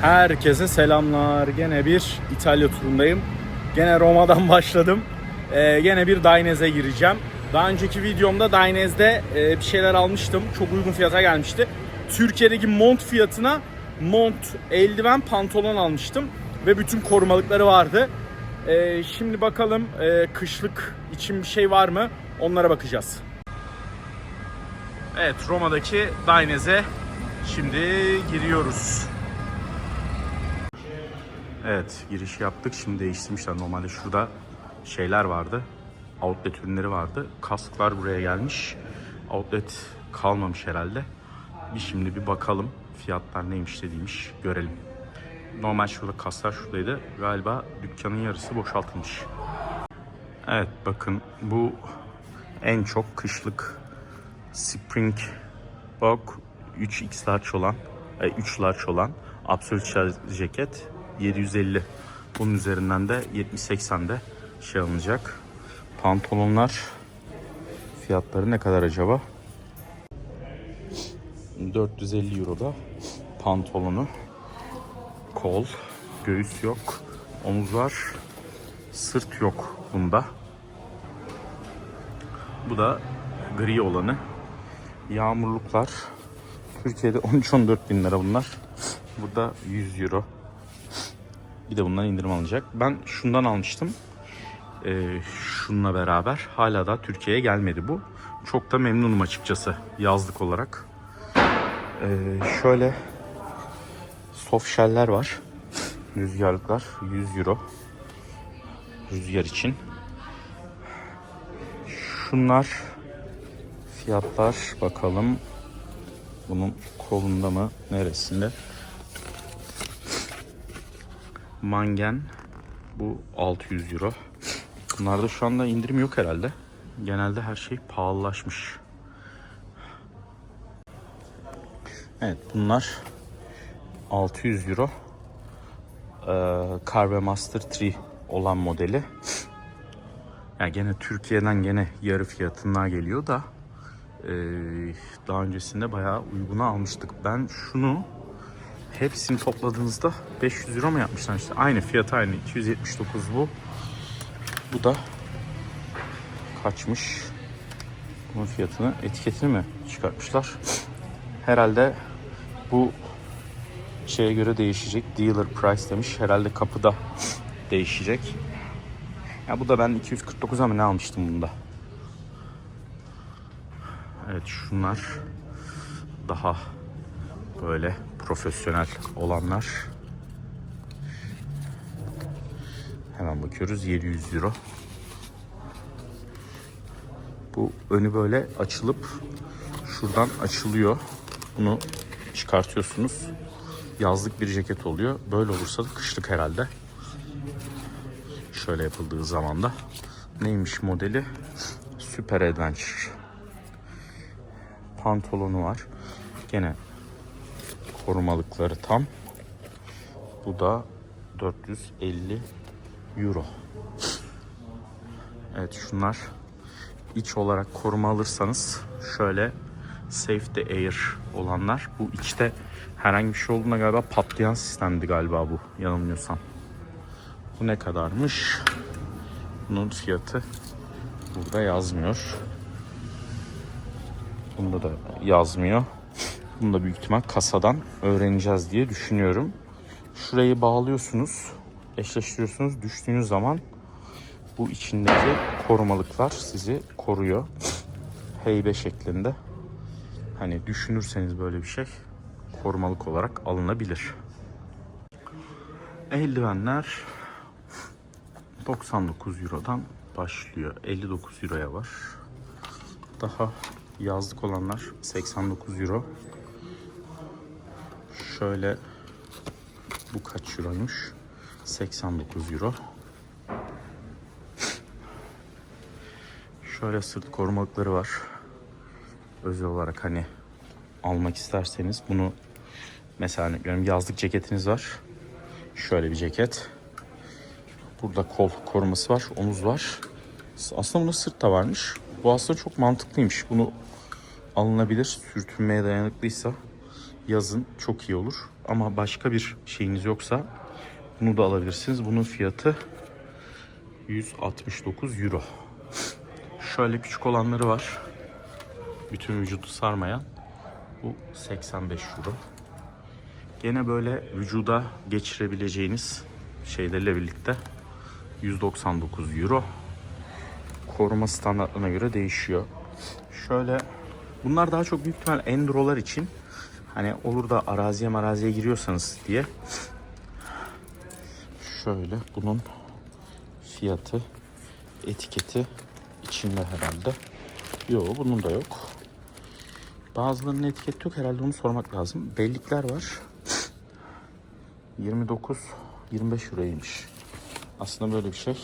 Herkese selamlar. Gene bir İtalya turundayım. Gene Roma'dan başladım. Ee, gene bir Dainez'e gireceğim. Daha önceki videomda Dainez'de e, bir şeyler almıştım. Çok uygun fiyata gelmişti. Türkiye'deki mont fiyatına mont, eldiven, pantolon almıştım. Ve bütün korumalıkları vardı. Ee, şimdi bakalım e, kışlık için bir şey var mı? Onlara bakacağız. Evet Roma'daki Dainez'e şimdi giriyoruz. Evet giriş yaptık. Şimdi değiştirmişler. Normalde şurada şeyler vardı. Outlet ürünleri vardı. Kasklar buraya gelmiş. Outlet kalmamış herhalde. Bir şimdi bir bakalım fiyatlar neymiş dediğmiş görelim. Normal şurada kaslar şuradaydı. Galiba dükkanın yarısı boşaltılmış. Evet bakın bu en çok kışlık Spring Bog 3X large olan, e, 3 large olan Absolute Shell ceket 750. Bunun üzerinden de 70-80'de şey alınacak. Pantolonlar fiyatları ne kadar acaba? 450 Euro'da pantolonu kol, göğüs yok, omuz var, sırt yok bunda. Bu da gri olanı. Yağmurluklar. Türkiye'de 13-14 bin lira bunlar. Burada 100 euro. Bir de bundan indirim alınacak. Ben şundan almıştım. Ee, şununla beraber. Hala da Türkiye'ye gelmedi bu. Çok da memnunum açıkçası yazlık olarak. Ee, şöyle soft var. Rüzgarlıklar 100 euro. Rüzgar için. Şunlar fiyatlar bakalım. Bunun kolunda mı? Neresinde? Mangen bu 600 euro. Bunlarda şu anda indirim yok herhalde. Genelde her şey pahalılaşmış. Evet bunlar 600 euro. Ee, Carve Master 3 olan modeli. Yani gene Türkiye'den gene yarı fiyatına geliyor da ee, daha öncesinde bayağı uyguna almıştık. Ben şunu hepsini topladığınızda 500 euro mu yapmışlar işte aynı fiyat aynı 279 bu. Bu da kaçmış? Bunun fiyatını etiketini mi çıkartmışlar? Herhalde bu şeye göre değişecek. Dealer price demiş. Herhalde kapıda değişecek. Ya bu da ben 249'a mı ne almıştım bunda? Evet şunlar daha böyle profesyonel olanlar. Hemen bakıyoruz 700 euro. Bu önü böyle açılıp şuradan açılıyor. Bunu çıkartıyorsunuz. Yazlık bir ceket oluyor. Böyle olursa da kışlık herhalde. Şöyle yapıldığı zaman da neymiş modeli? Super Adventure. Pantolonu var. Gene korumalıkları tam. Bu da 450 euro. Evet şunlar iç olarak koruma alırsanız şöyle Safety Air olanlar. Bu içte herhangi bir şey olduğunda galiba patlayan sistemdi galiba bu yanılmıyorsam. Bu ne kadarmış? Bunun fiyatı burada yazmıyor. Bunda da yazmıyor. Bunu da büyük ihtimal kasadan öğreneceğiz diye düşünüyorum. Şurayı bağlıyorsunuz, eşleştiriyorsunuz. Düştüğünüz zaman bu içindeki korumalıklar sizi koruyor. Heybe şeklinde. Hani düşünürseniz böyle bir şey korumalık olarak alınabilir. Eldivenler 99 Euro'dan başlıyor. 59 Euro'ya var. Daha yazlık olanlar 89 Euro. Şöyle bu kaç Euro'ymuş? 89 Euro. Şöyle sırt korumalıkları var. Özel olarak hani almak isterseniz bunu mesela örnek veriyorum yazlık ceketiniz var. Şöyle bir ceket. Burada kol koruması var, omuz var. Aslında bunda sırt da varmış. Bu aslında çok mantıklıymış. Bunu alınabilir. Sürtünmeye dayanıklıysa yazın çok iyi olur. ama başka bir şeyiniz yoksa bunu da alabilirsiniz. Bunun fiyatı 169 euro. Şöyle küçük olanları var. Bütün vücudu sarmayan. Bu 85 euro. Gene böyle vücuda geçirebileceğiniz şeylerle birlikte 199 euro. Koruma standartlarına göre değişiyor. Şöyle bunlar daha çok büyük ihtimal endurolar için hani olur da araziye maraziye giriyorsanız diye şöyle bunun fiyatı etiketi içinde herhalde. Yok bunun da yok. Bazılarının etiketi yok herhalde onu sormak lazım. Bellikler var. 29 25 euroymuş. Aslında böyle bir şey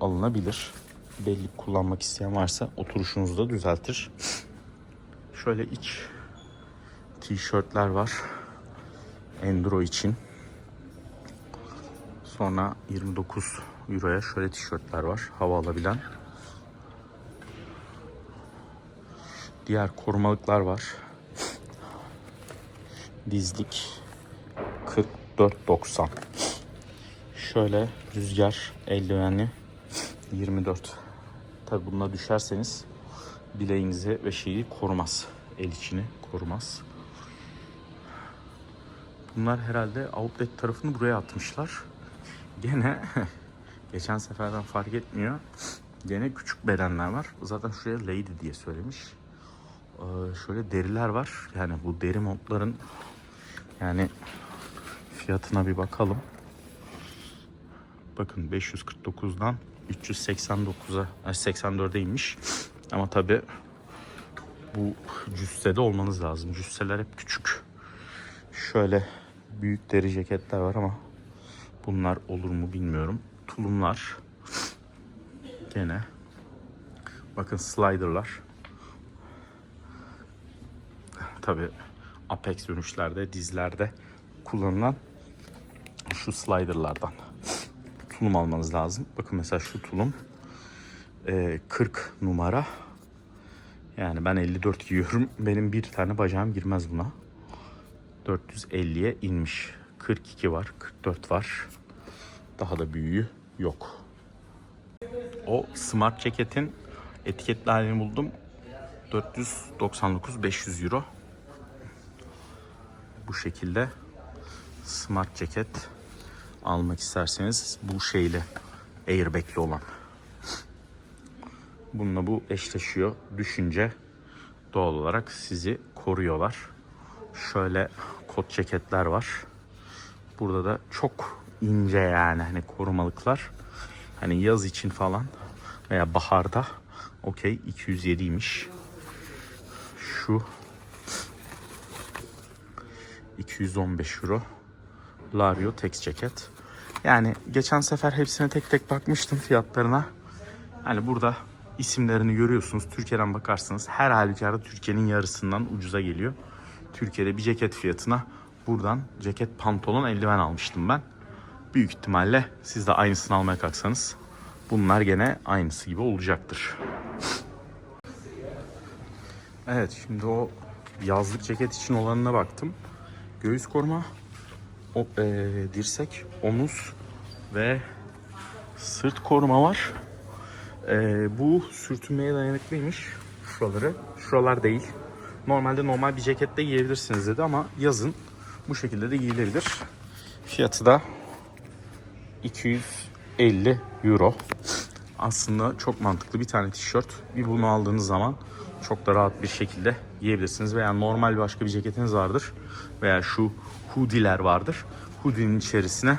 alınabilir. Bellik kullanmak isteyen varsa oturuşunuzu da düzeltir. Şöyle iç tişörtler var. Enduro için. Sonra 29 euroya şöyle tişörtler var. Hava alabilen. Diğer korumalıklar var. Dizlik 44.90. Şöyle rüzgar eldivenli 24. Tabi bununla düşerseniz bileğinizi ve şeyi korumaz. El içini korumaz. Bunlar herhalde outlet tarafını buraya atmışlar. Gene geçen seferden fark etmiyor. Gene küçük bedenler var. Zaten şuraya lady diye söylemiş. Ee, şöyle deriler var. Yani bu deri montların yani fiyatına bir bakalım. Bakın 549'dan 389'a 84'e inmiş. Ama tabi bu cüssede olmanız lazım. Cüsseler hep küçük. Şöyle büyük deri ceketler var ama bunlar olur mu bilmiyorum. Tulumlar. Gene. Bakın slider'lar. Tabi Apex dönüşlerde, dizlerde kullanılan şu slider'lardan tulum almanız lazım. Bakın mesela şu tulum e, 40 numara. Yani ben 54 giyiyorum. Benim bir tane bacağım girmez buna. 450'ye inmiş. 42 var, 44 var. Daha da büyüğü yok. O smart ceketin etiketli halini buldum. 499 500 euro. Bu şekilde smart ceket almak isterseniz bu şeyle airbag'li olan. Bununla bu eşleşiyor. Düşünce doğal olarak sizi koruyorlar. Şöyle kot ceketler var. Burada da çok ince yani hani korumalıklar. Hani yaz için falan veya baharda okey 207'ymiş. Şu 215 euro. Lario Tex ceket. Yani geçen sefer hepsine tek tek bakmıştım fiyatlarına. Hani burada isimlerini görüyorsunuz. Türkiye'den bakarsanız her halükarda Türkiye'nin yarısından ucuza geliyor. Türkiye'de bir ceket fiyatına buradan ceket pantolon eldiven almıştım ben. Büyük ihtimalle siz de aynısını almaya kalksanız bunlar gene aynısı gibi olacaktır. Evet şimdi o yazlık ceket için olanına baktım. Göğüs koruma, o, e, dirsek, omuz ve sırt koruma var. E, bu sürtünmeye dayanıklıymış şuraları. Şuralar değil. Normalde normal bir cekette giyebilirsiniz dedi ama yazın bu şekilde de giyilebilir. Fiyatı da 250 euro. Aslında çok mantıklı bir tane tişört. Bir bunu aldığınız zaman çok da rahat bir şekilde giyebilirsiniz. Veya normal başka bir ceketiniz vardır. Veya şu hoodie'ler vardır. Hoodie'nin içerisine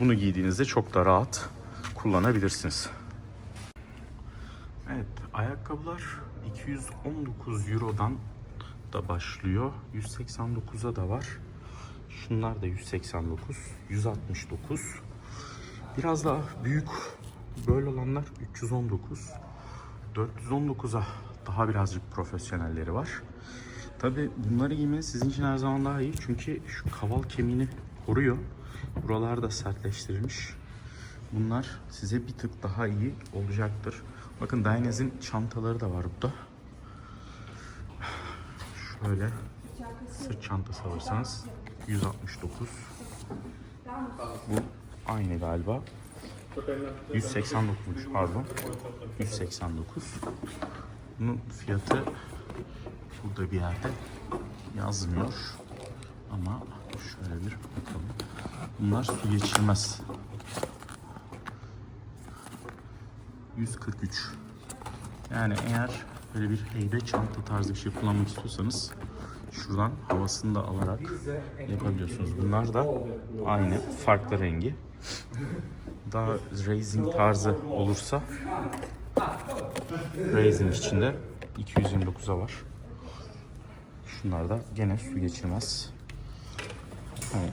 bunu giydiğinizde çok da rahat kullanabilirsiniz. Evet, ayakkabılar 219 Euro'dan da başlıyor. 189'a da var. Şunlar da 189, 169. Biraz daha büyük böyle olanlar 319. 419'a daha birazcık profesyonelleri var. Tabi bunları giymeniz sizin için her zaman daha iyi. Çünkü şu kaval kemiğini koruyor. Buralar da sertleştirilmiş. Bunlar size bir tık daha iyi olacaktır. Bakın Dainez'in çantaları da var burada. Şöyle sırt çantası alırsanız 169. Bu aynı galiba. 189 pardon. 189. Bunun fiyatı burada bir yerde yazmıyor. Ama şöyle bir bakalım. Bunlar su geçirmez. 143. Yani eğer böyle bir heybe çanta tarzı bir şey kullanmak istiyorsanız şuradan havasını da alarak yapabiliyorsunuz. Bunlar da aynı farklı rengi. Daha racing tarzı olursa racing içinde 229'a var. Şunlar da gene su geçirmez. Hani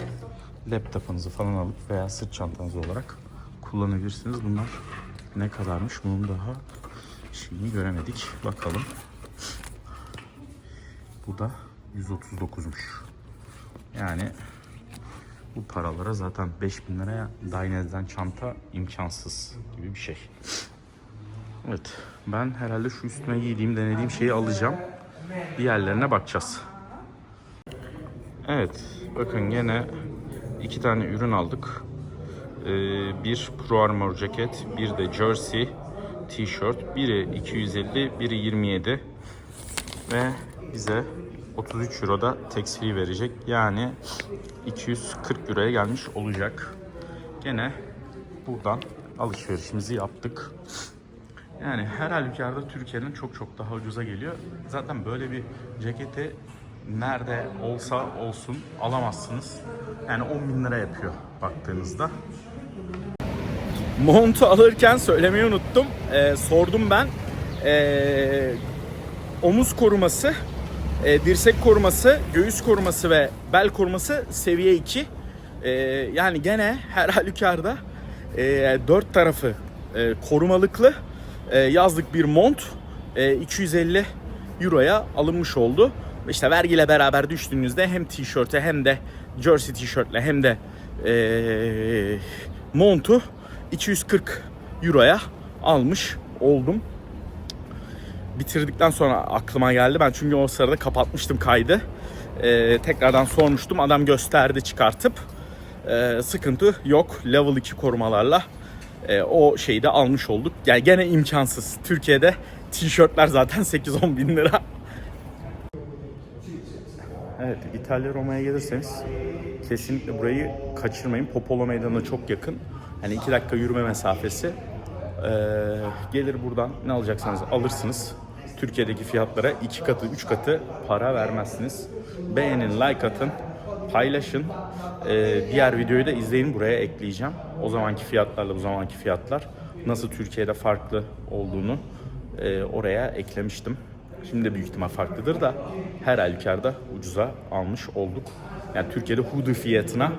laptopunuzu falan alıp veya sırt çantanız olarak kullanabilirsiniz. Bunlar ne kadarmış bunun daha şeyini göremedik. Bakalım. Bu da 139'muş. Yani bu paralara zaten 5000 liraya Dainez'den çanta imkansız gibi bir şey. Evet. Ben herhalde şu üstüme giydiğim, denediğim şeyi alacağım. Diğerlerine bakacağız. Evet. Bakın gene iki tane ürün aldık. Ee, bir Pro Armor ceket, bir de jersey tişört. Biri 250, biri 27. Ve bize 33 euro da tax free verecek. Yani 240 euroya gelmiş olacak. Gene buradan alışverişimizi yaptık. Yani her halükarda Türkiye'nin çok çok daha ucuza geliyor. Zaten böyle bir ceketi nerede olsa olsun alamazsınız. Yani 10 bin lira yapıyor baktığınızda. Montu alırken söylemeyi unuttum. Ee, sordum ben. Ee, omuz koruması, e, dirsek koruması, göğüs koruması ve bel koruması seviye 2. Ee, yani gene her halükarda e, dört tarafı e, korumalıklı e, yazlık bir mont e, 250 euroya alınmış oldu. İşte vergiyle beraber düştüğünüzde hem tişörte hem de jersey tişörtle hem de e, montu 240 euroya almış oldum. Bitirdikten sonra aklıma geldi. Ben çünkü o sırada kapatmıştım kaydı. Ee, tekrardan sormuştum. Adam gösterdi çıkartıp. Ee, sıkıntı yok. Level 2 korumalarla e, o şeyi de almış olduk. Yani gene imkansız. Türkiye'de tişörtler zaten 8-10 bin lira. Evet, İtalya Roma'ya gelirseniz kesinlikle burayı kaçırmayın. Popolo Meydanı'na çok yakın. Hani iki dakika yürüme mesafesi. Ee, gelir buradan ne alacaksanız alırsınız. Türkiye'deki fiyatlara iki katı, üç katı para vermezsiniz. Beğenin, like atın, paylaşın. Ee, diğer videoyu da izleyin. Buraya ekleyeceğim. O zamanki fiyatlarla bu zamanki fiyatlar nasıl Türkiye'de farklı olduğunu e, oraya eklemiştim. Şimdi de büyük ihtimal farklıdır da her halükarda ucuza almış olduk. Yani Türkiye'de hoodie fiyatına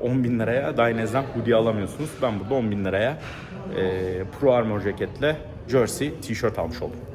10 bin liraya Dainez'den hoodie alamıyorsunuz. Ben burada 10 bin liraya e, Pro Armor ceketle jersey, tişört almış oldum.